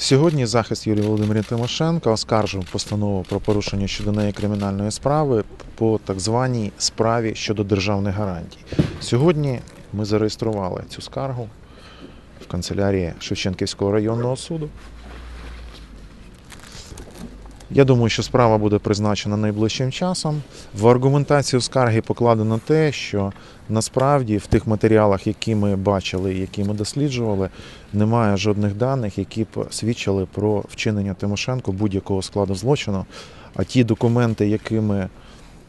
Сьогодні захист Юрія Володимирівни Тимошенко оскаржив постанову про порушення щодо неї кримінальної справи по так званій справі щодо державних гарантій. Сьогодні ми зареєстрували цю скаргу в канцелярії Шевченківського районного суду. Я думаю, що справа буде призначена найближчим часом. В аргументацію скарги покладено те, що насправді в тих матеріалах, які ми бачили, які ми досліджували, немає жодних даних, які б свідчили про вчинення Тимошенко будь-якого складу злочину. А ті документи, якими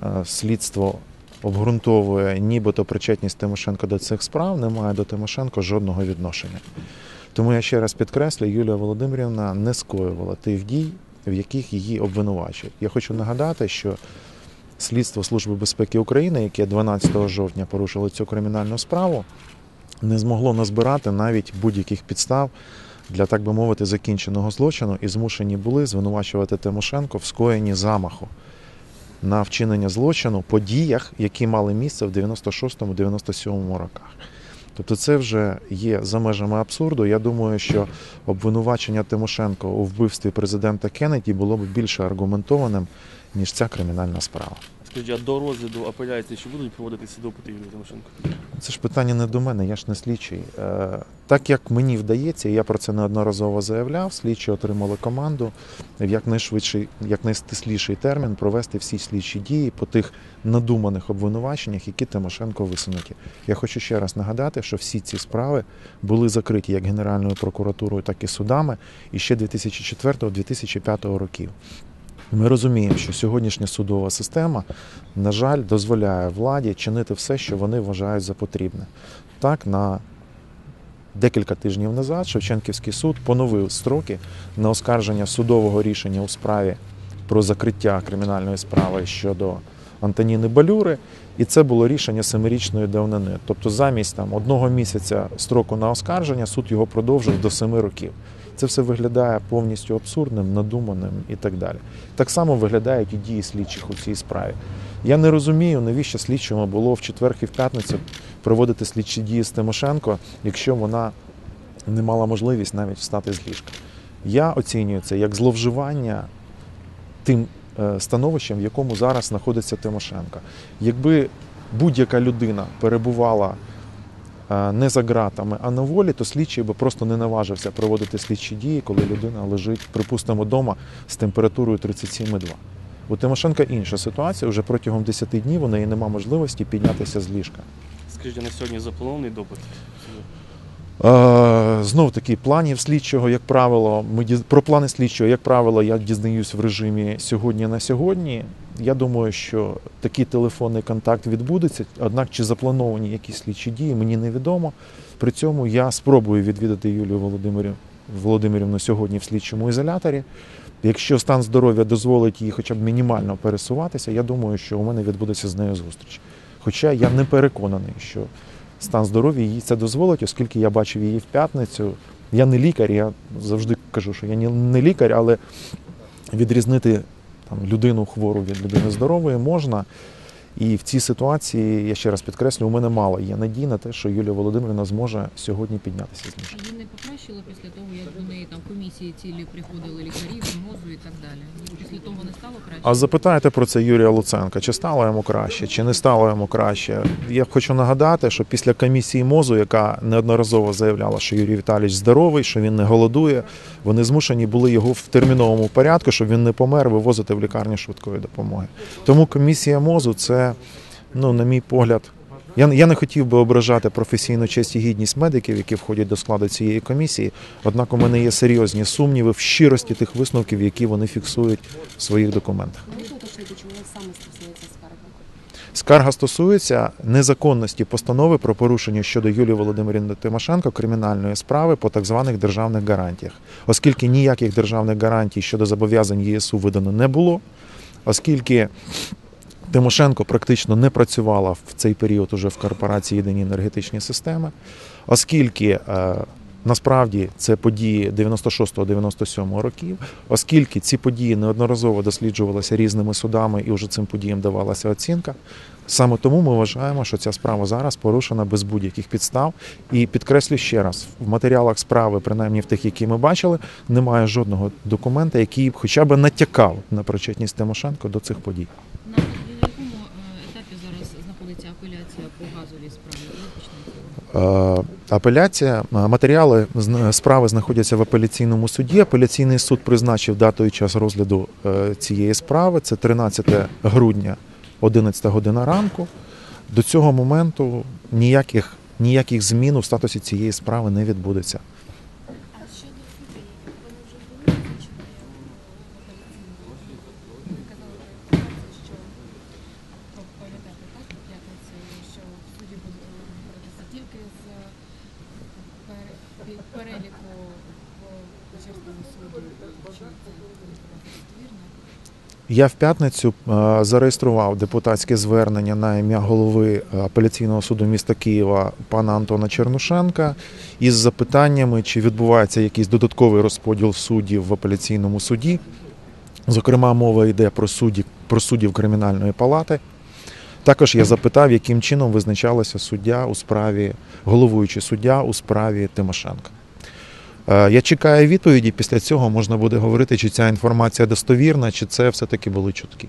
е, слідство обґрунтовує нібито причетність Тимошенко до цих справ, не має до Тимошенко жодного відношення. Тому я ще раз підкреслюю, Юлія Володимирівна не скоювала тих дій, в яких її обвинувачують. Я хочу нагадати, що слідство Служби безпеки України, яке 12 жовтня порушило цю кримінальну справу, не змогло назбирати навіть будь-яких підстав для, так би мовити, закінченого злочину і змушені були звинувачувати Тимошенко в скоєнні замаху на вчинення злочину по діях, які мали місце в 96-97 роках. Тобто це вже є за межами абсурду. Я думаю, що обвинувачення Тимошенко у вбивстві президента Кеннеді було б більше аргументованим, ніж ця кримінальна справа. Скажіть, а до розгляду апеляції чи будуть проводитися допити Юлії Тимошенко? Це ж питання не до мене, я ж не слідчий. Е, Так як мені вдається, я про це неодноразово заявляв, слідчі отримали команду в якнайшвидший, якнайстисліший термін провести всі слідчі дії по тих надуманих обвинуваченнях, які Тимошенко висунуті. Я хочу ще раз нагадати, що всі ці справи були закриті як Генеральною прокуратурою, так і судами і ще 2004-2005 років. Ми розуміємо, що сьогоднішня судова система, на жаль, дозволяє владі чинити все, що вони вважають за потрібне. Так, на декілька тижнів назад Шевченківський суд поновив строки на оскарження судового рішення у справі про закриття кримінальної справи щодо Антоніни Балюри, і це було рішення семирічної давнини. Тобто, замість там одного місяця строку на оскарження суд його продовжив до семи років. Це все виглядає повністю абсурдним, надуманим і так далі. Так само виглядають і дії слідчих у цій справі. Я не розумію, навіщо слідчому було в четвер і в п'ятницю проводити слідчі дії з Тимошенко, якщо вона не мала можливість навіть встати з ліжка. Я оцінюю це як зловживання тим е, становищем, в якому зараз знаходиться Тимошенко. Якби будь-яка людина перебувала не за ґратами, а на волі, то слідчий би просто не наважився проводити слідчі дії, коли людина лежить, припустимо, вдома з температурою 37,2. У Тимошенка інша ситуація. Вже протягом 10 днів у неї немає можливості піднятися з ліжка. Скажіть, на сьогодні запланований допит? Е, Знов таки, планів слідчого, як правило, ми про плани слідчого, як правило, я дізнаюсь в режимі сьогодні на сьогодні. Я думаю, що такий телефонний контакт відбудеться. Однак, чи заплановані якісь слідчі дії, мені невідомо. При цьому я спробую відвідати Юлію Володимирів, Володимирівну сьогодні в слідчому ізоляторі. Якщо стан здоров'я дозволить їй хоча б мінімально пересуватися, я думаю, що у мене відбудеться з нею зустріч. Хоча я не переконаний, що стан здоров'я їй це дозволить, оскільки я бачив її в п'ятницю. Я не лікар, я завжди кажу, що я не лікар, але відрізнити там, людину хвору від людини здорової можна. І в цій ситуації, я ще раз підкреслю, у мене мало є надій на те, що Юлія Володимирівна зможе сьогодні піднятися з. А їй не покращило після того, як до неї там комісії цілі приходили лікарі, мозу і так далі. Їй Після того не стало краще. А запитайте про це Юрія Луценка, чи стало йому краще, чи не стало йому краще. Я хочу нагадати, що після комісії МОЗу, яка неодноразово заявляла, що Юрій Віталійович здоровий, що він не голодує, вони змушені були його в терміновому порядку, щоб він не помер, вивозити в лікарню швидкої допомоги. Тому комісія МОЗу це, ну, на мій погляд, я, я не хотів би ображати професійну честь і гідність медиків, які входять до складу цієї комісії. Однак у мене є серйозні сумніви в щирості тих висновків, які вони фіксують в своїх документах. Чому саме стосується скарга? Скарга стосується незаконності постанови про порушення щодо Юлії Володимирівни Тимошенко кримінальної справи по так званих державних гарантіях, оскільки ніяких державних гарантій щодо зобов'язань ЄСУ видано не було, оскільки Тимошенко практично не працювала в цей період уже в корпорації єдині енергетичні системи, оскільки е, насправді це події 96-97 років, оскільки ці події неодноразово досліджувалися різними судами і вже цим подіям давалася оцінка. Саме тому ми вважаємо, що ця справа зараз порушена без будь-яких підстав. І підкреслю ще раз: в матеріалах справи, принаймні в тих, які ми бачили, немає жодного документа, який б хоча б натякав на причетність Тимошенко до цих подій. На якому е, етапі зараз знаходиться апеляція по газовій справі? Коли почнеться? Е, Апеляція е, матеріали справи знаходяться в апеляційному суді. Апеляційний суд призначив дату і час розгляду е, цієї справи. Це 13 грудня, 11 година ранку. До цього моменту ніяких, ніяких змін у статусі цієї справи не відбудеться. А щодо судей, вони вже були визначені в апеляційному? Ви казали про інформацію, що про пам'ятаєте, так, по п'ятниці, що судді будуть вибиратися тільки з пере- пі- переліку в Печерському суді. Чи це інформація достовірна? Я в п'ятницю е, зареєстрував депутатське звернення на ім'я голови е, апеляційного суду міста Києва пана Антона Чернушенка із запитаннями, чи відбувається якийсь додатковий розподіл суддів в апеляційному суді. Зокрема, мова йде про судді, про суддів кримінальної палати. Також я запитав, яким чином визначалася суддя у справі, головуючий суддя у справі Тимошенка. Е, Я чекаю відповіді. Після цього можна буде говорити, чи ця інформація достовірна, чи це все-таки були чутки.